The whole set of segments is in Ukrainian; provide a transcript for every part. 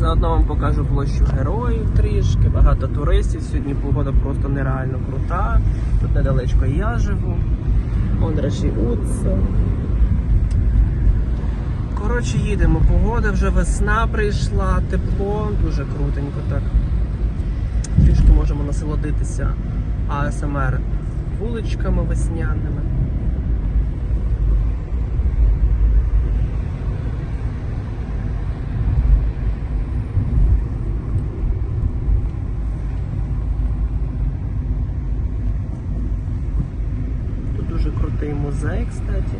Заодно вам покажу площу героїв трішки, багато туристів. Сьогодні погода просто нереально крута. Тут недалечко я живу. Ондраші Уцо. Коротше, їдемо. Погода вже весна прийшла, тепло, дуже крутенько так. Трішки можемо насолодитися АСМР вуличками весняними. Тут дуже крутий музей, кстати.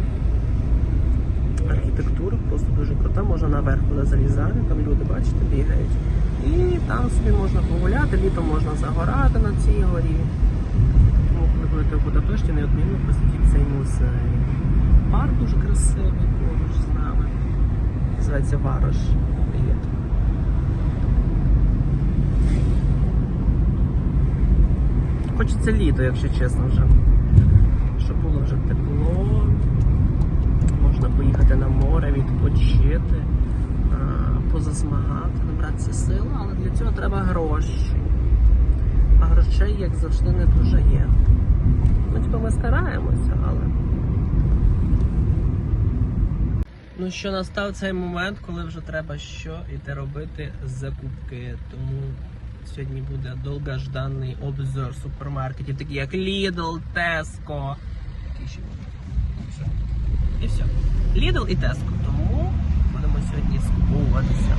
Архітектура просто дуже крута, можна наверх туди залізати, там люди, бачите, бігають. І там собі можна погуляти, літом можна загорати на цій горі. Ну, коли будете в Будапешті, неодмінно посетіть цей музей. Парк дуже красивий поруч з нами. Називається Варош. Хочеться літо, якщо чесно вже. Щоб було вже тепло. Можна поїхати на море, відпочити, а, позасмагати, набратися сил, але для цього треба гроші. А грошей, як завжди, не дуже є. Ну, типу, ми стараємося, але. Ну що настав цей момент, коли вже треба що іти робити закупки. Тому сьогодні буде довгожданий обзор супермаркетів, такі як Lidl, Tesco. Які ще? І все. І все. Lidl і Теско. Тому будемо сьогодні скуповуватися,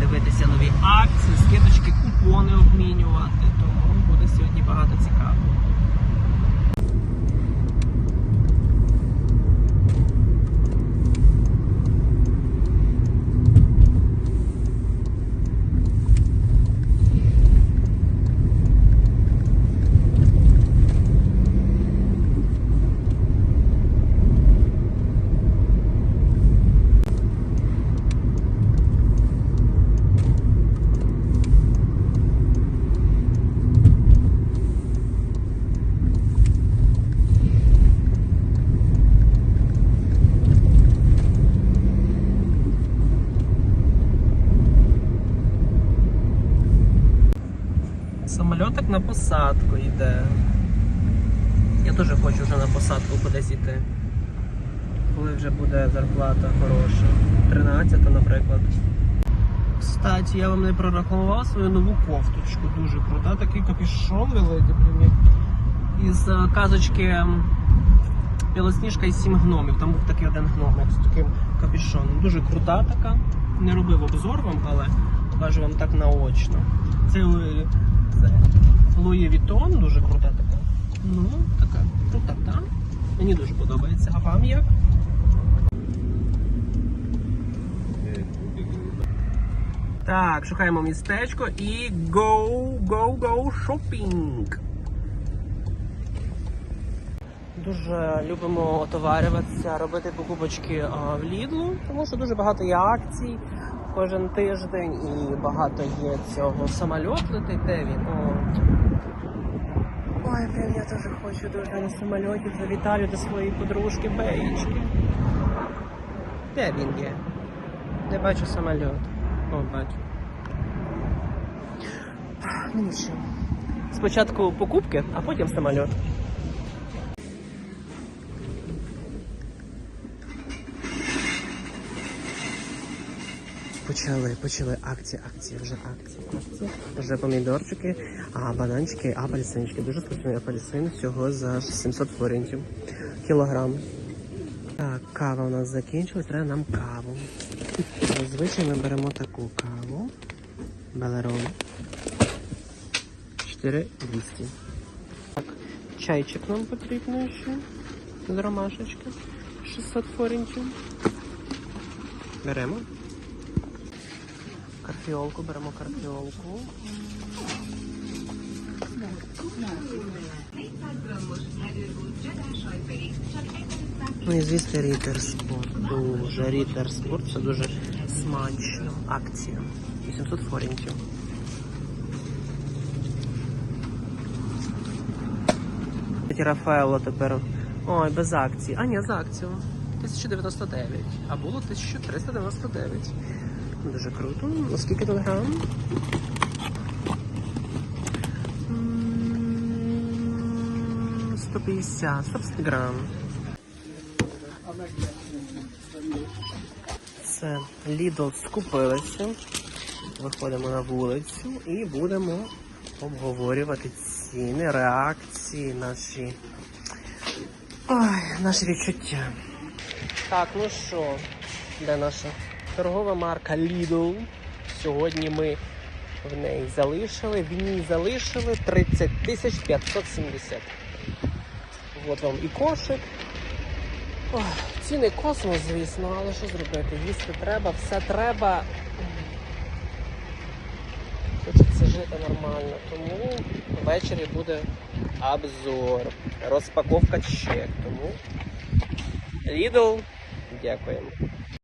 дивитися нові акції, скидочки, купони обмінювати. Тому буде сьогодні багато цікавого. Самольотик на посадку йде. Я теж хочу вже на посадку кудись йти. Коли вже буде зарплата хороша. 13, наприклад. Кстати, я вам не прорахував свою нову кофточку. Дуже крута. Такий капюшон великий. прям Із е, казочки Білосніжка і сім гномів. Там був такий один гномик з таким капюшоном. Дуже крута така. Не робив обзор вам, але покажу вам так наочно. Це, це Луї Вітон, дуже крута така. Ну, така крута, так? Мені дуже подобається. А вам як? Так, шукаємо містечко і go, go, go shopping. Дуже любимо отоварюватися, робити покупочки а, в Лідлу, тому що дуже багато є акцій кожен тиждень і багато є цього самольот летить. Де він? О. Ой, блін, я теж хочу дуже на самольоті завітаю до своєї подружки Беєчки. Де він є? Не бачу самольот. О, бачу. Ну нічого. Спочатку покупки, а потім самольот. Почали, почали акції, акції, вже акції, акції. Вже помідорчики, а бананчики, апельсинчики. Дуже смачний апельсин, всього за 700 форінтів. Кілограм. Так, кава у нас закінчилась, треба нам каву. Зазвичай ми беремо таку каву. Белерон. 4200. Так, чайчик нам потрібно ще. З ромашечки. 600 форінтів. Беремо. Карфіолку, беремо карфіолку. Ну і звісно Рітер Спорт. Дуже Рітер Спорт, це дуже смачно. Акція. 800 форінтів. Рафаело тепер. Ой, без акції. А ні, з акцією. 1099. А було 1399. Дуже круто. Ну, Скільки тут грам? М, 150, 150 грам. Це Lidl скупилися. Виходимо на вулицю і будемо обговорювати ціни, реакції, наші, Ой, наші відчуття. Так, ну що, де наша торгова марка Lidl? Сьогодні ми в неї залишили, в ній залишили 30 570. От вам і кошик. Ох, ціни космос, звісно, але що зробити? Їсти треба, все треба. Хочеться жити нормально, тому ввечері буде обзор, розпаковка чек. Тому Lidl, дякуємо.